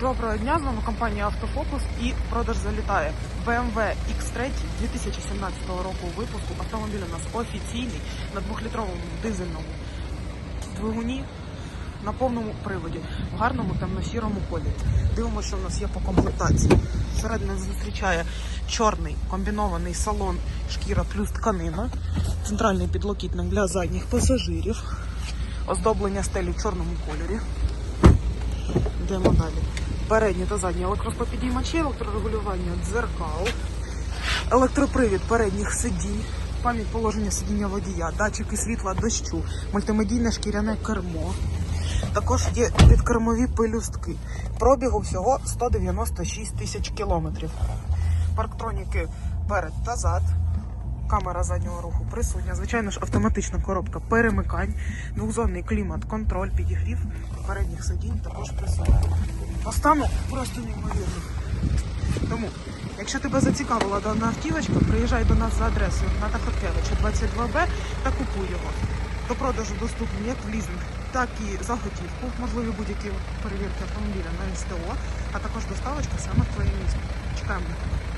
Доброго дня, з вами компанія Автофокус і продаж залітає BMW X3 2017 року випуску. Автомобіль у нас офіційний на 2-літровому дизельному двигуні на повному приводі, в гарному темно-сірому кольорі. Дивимося, що в нас є по комплектації. Всередині нас зустрічає чорний комбінований салон шкіра плюс тканина, центральний підлокітник для задніх пасажирів, оздоблення стелі в чорному кольорі. Йдемо далі. Передні та задні електроспопідіймачі, електрорегулювання дзеркал, електропривід передніх сидінь, пам'ять положення сидіння водія, датчики світла дощу, мультимедійне шкіряне кермо. Також є підкермові пелюстки. Пробігу всього 196 тисяч кілометрів. Парктроніки перед та зад. Камера заднього руху присутня. Звичайно ж, автоматична коробка перемикань, двохзонний клімат, контроль, підігрів передніх сидінь також присутній. По стану просто неймовірно. Тому, якщо тебе зацікавила дана автівочка, приїжджай до нас за адресою Гната Хоткевича 22Б та купуй його. До продажу доступні як в лізинг, так і за готівку, можливі будь-які перевірки автомобіля на СТО, а також доставочка саме в твоє місто. Чекаємо на тебе.